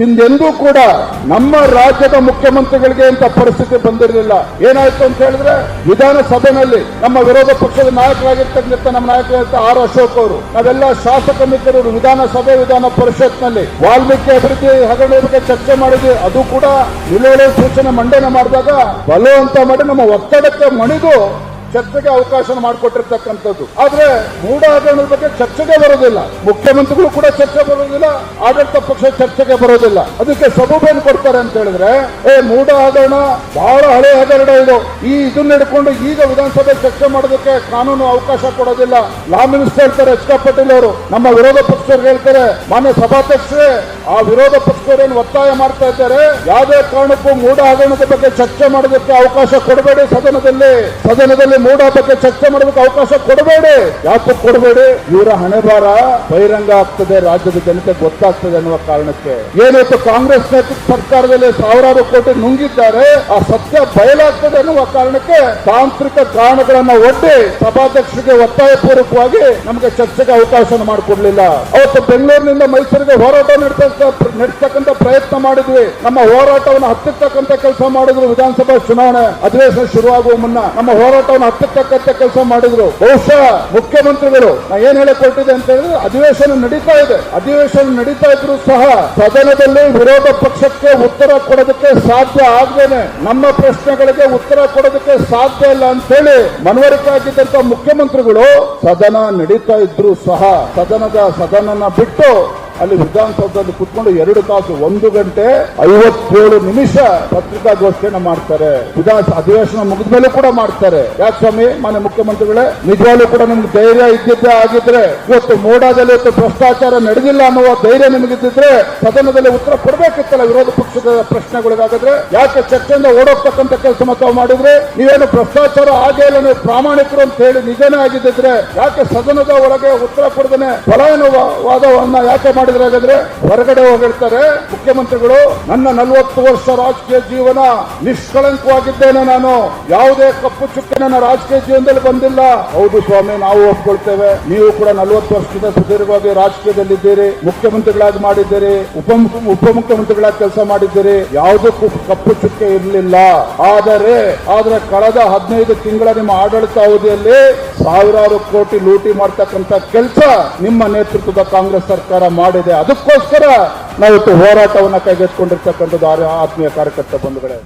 ಹಿಂದೆಂದೂ ಕೂಡ ನಮ್ಮ ರಾಜ್ಯದ ಮುಖ್ಯಮಂತ್ರಿಗಳಿಗೆ ಇಂಥ ಪರಿಸ್ಥಿತಿ ಬಂದಿರಲಿಲ್ಲ. ಏನಾಯ್ತು ಅಂತ ಹೇಳಿದ್ರೆ ವಿಧಾನಸಭೆಯಲ್ಲಿ ನಮ್ಮ ವಿರೋಧ ಪಕ್ಷದ ನಾಯಕರಾಗಿರ್ತಕ್ಕಂಥ ನಮ್ಮ ನಾಯಕರಾಗಿರ್ತ ಆರ್ ಅಶೋಕ್ ಅವರು, ನಾವೆಲ್ಲ ಶಾಸಕ ಮಿತ್ರರು ವಿಧಾನಸಭೆ, ವಿಧಾನ ಪರಿಷತ್ನಲ್ಲಿ ವಾಲ್ಮೀಕಿ ಅಭಿವೃದ್ಧಿ ಹಗರಣ ಬಗ್ಗೆ ಚರ್ಚೆ ಮಾಡಿದ್ವಿ. ಅದು ಕೂಡ ನಿಲುವಳಿ ಸೂಚನೆ ಮಂಡನೆ ಮಾಡಿದಾಗ, ಬಲವಂತ ಮಾಡಿ ನಮ್ಮ ಒತ್ತಡಕ್ಕೆ ಮಣಿದು ಚರ್ಚೆಗೆ ಅವಕಾಶ ಮಾಡಿಕೊಟ್ಟಿರ್ತಕ್ಕಂಥದ್ದು. ಆದ್ರೆ ಹಗರಣದ ಬಗ್ಗೆ ಚರ್ಚೆಗೆ ಬರೋದಿಲ್ಲ. ಮುಖ್ಯಮಂತ್ರಿಗಳು ಕೂಡ ಚರ್ಚೆ ಬರೋದಿಲ್ಲ, ಆಡಳಿತ ಪಕ್ಷ ಚರ್ಚೆಗೆ ಬರೋದಿಲ್ಲ. ಅದಕ್ಕೆ ಸಬೂಬೇನು ಕೊಡ್ತಾರೆ ಅಂತ ಹೇಳಿದ್ರೆ, ಏ, ಮೂಢ ಹಗರಣ ಬಹಳ ಹಳೆ ಹಗರಣ ಇದು. ಈ ಇದನ್ನ ಹಿಡ್ಕೊಂಡು ಈಗ ವಿಧಾನಸಭೆ ಚರ್ಚೆ ಮಾಡೋದಕ್ಕೆ ಕಾನೂನು ಅವಕಾಶ ಕೊಡೋದಿಲ್ಲ. ಲಾ ಮಿನಿಸ್ಟರ್ ಹೇಳ್ತಾರೆ, ಎಚ್ ಕೆ ಪಾಟೀಲ್ ಅವರು. ನಮ್ಮ ವಿರೋಧ ಪಕ್ಷದವ್ರು ಹೇಳ್ತಾರೆ, ಮಾನ್ಯ ಸಭಾಧ್ಯಕ್ಷರೇ, ಆ ವಿರೋಧ ಪಕ್ಷದವರೇನು ಒತ್ತಾಯ ಮಾಡ್ತಾ ಇದ್ದಾರೆ? ಯಾವುದೇ ಕಾರಣಕ್ಕೂ ಹಗರಣದ ಬಗ್ಗೆ ಚರ್ಚೆ ಮಾಡೋದಕ್ಕೆ ಅವಕಾಶ ಕೊಡಬೇಡಿ ಸದನದಲ್ಲಿ. ಸದನದಲ್ಲಿ ಮೂಢ ಬಗ್ಗೆ ಚರ್ಚೆ ಮಾಡೋದಕ್ಕೆ ಅವಕಾಶ ಕೊಡಬೇಡಿ. ಯಾಕೆ ಕೊಡಬೇಡಿ? ಇವರ ಹಣೆ ಬಾರ ಬಹಿರಂಗ ಆಗ್ತದೆ ರಾಜ್ಯದ ಜನತೆ ಗೊತ್ತಾಗ್ತದೆ ಅನ್ನುವ ಕಾರಣಕ್ಕೆ. ಏನಿತ್ತು ಕಾಂಗ್ರೆಸ್ ನೇತೃತ್ವ ಸರ್ಕಾರದಲ್ಲಿ ಸಾವಿರಾರು ಕೋಟಿ ನುಂಗಿದ್ದಾರೆ ಆ ಸತ್ಯ ಬಯಲಾಗ್ತದೆ ಅನ್ನುವ ಕಾರಣಕ್ಕೆ ತಾಂತ್ರಿಕ ಕಾರಣಗಳನ್ನ ಒಡ್ಡಿ ಸಭಾಧ್ಯಕ್ಷರಿಗೆ ಒತ್ತಾಯ ಪೂರ್ವಕವಾಗಿ ನಮಗೆ ಚರ್ಚೆಗೆ ಅವಕಾಶ ಮಾಡಿಕೊಡ್ಲಿಲ್ಲ. ಅವತ್ತು ಬೆಂಗಳೂರಿನಿಂದ ಮೈಸೂರಿಗೆ ಹೋರಾಟ ನಡೆಸತಕ್ಕಂತ ನಡೆಸ್ತಕ್ಕಂಥ ಪ್ರಯತ್ನ ಮಾಡಿದ್ವಿ. ನಮ್ಮ ಹೋರಾಟವನ್ನು ಹತ್ತಿರ್ತಕ್ಕಂತ ಕೆಲಸ ಮಾಡಿದ್ರು ವಿಧಾನಸಭಾ ಚುನಾವಣೆ. ಅಧಿವೇಶನ ಶುರುವಾಗುವ ಮುನ್ನ ನಮ್ಮ ಹೋರಾಟವನ್ನು ಹತ್ತಿರ್ತಕ್ಕಂಥ ಕೆಲಸ ಮಾಡಿದ್ರು. ಬಹುಶಃ ಮುಖ್ಯಮಂತ್ರಿಗಳು, ನಾ ಏನ್ ಹೇಳಿಕೊಟ್ಟಿದೆ ಅಂತ ಹೇಳಿದ್ರೆ ಅಧಿವೇಶನ ನಡೀತಾ ಇದೆ. ಅಧಿವೇಶನ ನಡೀತಾ ಇದ್ರು ಸಹ ಸದನದಲ್ಲಿ ವಿರೋಧ ಪಕ್ಷಕ್ಕೆ ಉತ್ತರ ಕೊಡೋದಕ್ಕೆ ಸಾಧ್ಯ ಆಗದೇನೆ. ನಮ್ಮ ಪ್ರಶ್ನೆಗಳಿಗೆ ಉತ್ತರ ಕೊಡೋದಕ್ಕೆ ಸಾಧ್ಯ ಇಲ್ಲ ಅಂತ ಹೇಳಿ ಮನವರಿಕೆ ಮುಖ್ಯಮಂತ್ರಿಗಳು ಸದನ ನಡೀತಾ ಇದ್ರು ಸಹ ಸದನದ ಸದನನ ಬಿಟ್ಟು ಅಲ್ಲಿ ವಿಧಾನಸೌಧದಲ್ಲಿ ಕುತ್ಕೊಂಡು ಎರಡು ತಾಸು, ಒಂದು ಗಂಟೆ ಐವತ್ತೇಳು ನಿಮಿಷ ಪತ್ರಿಕಾಗೋಷ್ಠಿಯನ್ನ ಮಾಡ್ತಾರೆ. ವಿಧಾನ ಅಧಿವೇಶನ ಮುಗಿದ ಮೇಲೆ ಕೂಡ ಮಾಡ್ತಾರೆ. ಯಾಕೆ ಸ್ವಾಮಿ? ಮಾನ್ಯ ಮುಖ್ಯಮಂತ್ರಿಗಳೇ, ನಿಜವಾಗ್ಲೂ ಕೂಡ ನಿಮ್ಗೆ ಧೈರ್ಯ ಇದ್ದಿದ್ದೆ ಆಗಿದ್ರೆ, ಇವತ್ತು ಮೋಡಾದಲ್ಲಿ ಇವತ್ತು ಭ್ರಷ್ಟಾಚಾರ ನಡೆದಿಲ್ಲ ಅನ್ನುವ ಧೈರ್ಯ ನಿಮಗಿದ್ದಿದ್ರೆ ಸದನದಲ್ಲಿ ಉತ್ತರ ಕೊಡಬೇಕಿತ್ತಲ್ಲ ವಿರೋಧ ಪಕ್ಷದ ಪ್ರಶ್ನೆಗಳಿಗಾಗಿದ್ರೆ? ಯಾಕೆ ಚರ್ಚೆಯಿಂದ ಓಡೋಗ್ತಕ್ಕಂಥ ಕೆಲಸ ತಾವು ಮಾಡಿದ್ರೆ? ನೀವೇನು ಭ್ರಷ್ಟಾಚಾರ ಆಗೇ ಇಲ್ಲ ಪ್ರಾಮಾಣಿಕರು ಅಂತ ಹೇಳಿ ನಿಜನೇ ಆಗಿದ್ದಿದ್ರೆ ಯಾಕೆ ಸದನದ ಒಳಗೆ ಉತ್ತರ ಕೊಡದೇನೆ ಫಲಾನುವಾದವನ್ನ ಯಾಕೆ ಮಾಡಿದ್ರೆ? ಹಾಗಾದ್ರೆ ಹೊರಗಡೆ ಹೋಗಿರ್ತಾರೆ. ಮುಖ್ಯಮಂತ್ರಿಗಳು, ನನ್ನ ನಲವತ್ತು ವರ್ಷ ರಾಜಕೀಯ ಜೀವನ ನಿಷ್ಕಳಂಕವಾಗಿದ್ದೇನೆ ನಾನು. ಯಾವುದೇ ಕಪ್ಪು ಚುಕ್ಕೆ ನನ್ನ ರಾಜಕೀಯ ಜೀವನದಲ್ಲಿ ಬಂದಿಲ್ಲ. ಹೌದು ಸ್ವಾಮಿ, ನಾವು ಒಪ್ಕೊಳ್ತೇವೆ. ನೀವು ಕೂಡ ನಲವತ್ತು ವರ್ಷದ ಸುದೀರ್ಘವಾಗಿ ರಾಜಕೀಯದಲ್ಲಿದ್ದೀರಿ. ಮುಖ್ಯಮಂತ್ರಿಗಳಾಗಿ ಮಾಡಿದ್ದೀರಿ. ಉಪ ಉಪಮುಖ್ಯಮಂತ್ರಿಗಳಾಗಿ ಕೆಲಸ ಮಾಡಿದ್ದೀರಿ. ಯಾವುದಕ್ಕೂ ಕಪ್ಪು ಚುಕ್ಕೆ ಇರಲಿಲ್ಲ. ಆದರೆ ಆದರೆ ಕಳೆದ ಹದಿನೈದು ತಿಂಗಳ ನಿಮ್ಮ ಆಡಳಿತ ಅವಧಿಯಲ್ಲಿ ಸಾವಿರಾರು ಕೋಟಿ ಲೂಟಿ ಮಾಡ್ತಕ್ಕಂಥ ಕೆಲಸ ನಿಮ್ಮ ನೇತೃತ್ವದ ಕಾಂಗ್ರೆಸ್ ಸರ್ಕಾರ ಮಾಡಿದೆ. ಅದಕ್ಕೋಸ್ಕರ ನಾವು ಇವತ್ತು ಹೋರಾಟವನ್ನು ಕೈಗೆತ್ತಿಕೊಂಡಿರ್ತಕ್ಕಂಥದ್ದು ಆತ್ಮೀಯ ಕಾರ್ಯಕರ್ತ ಬಂಧುಗಳೇ.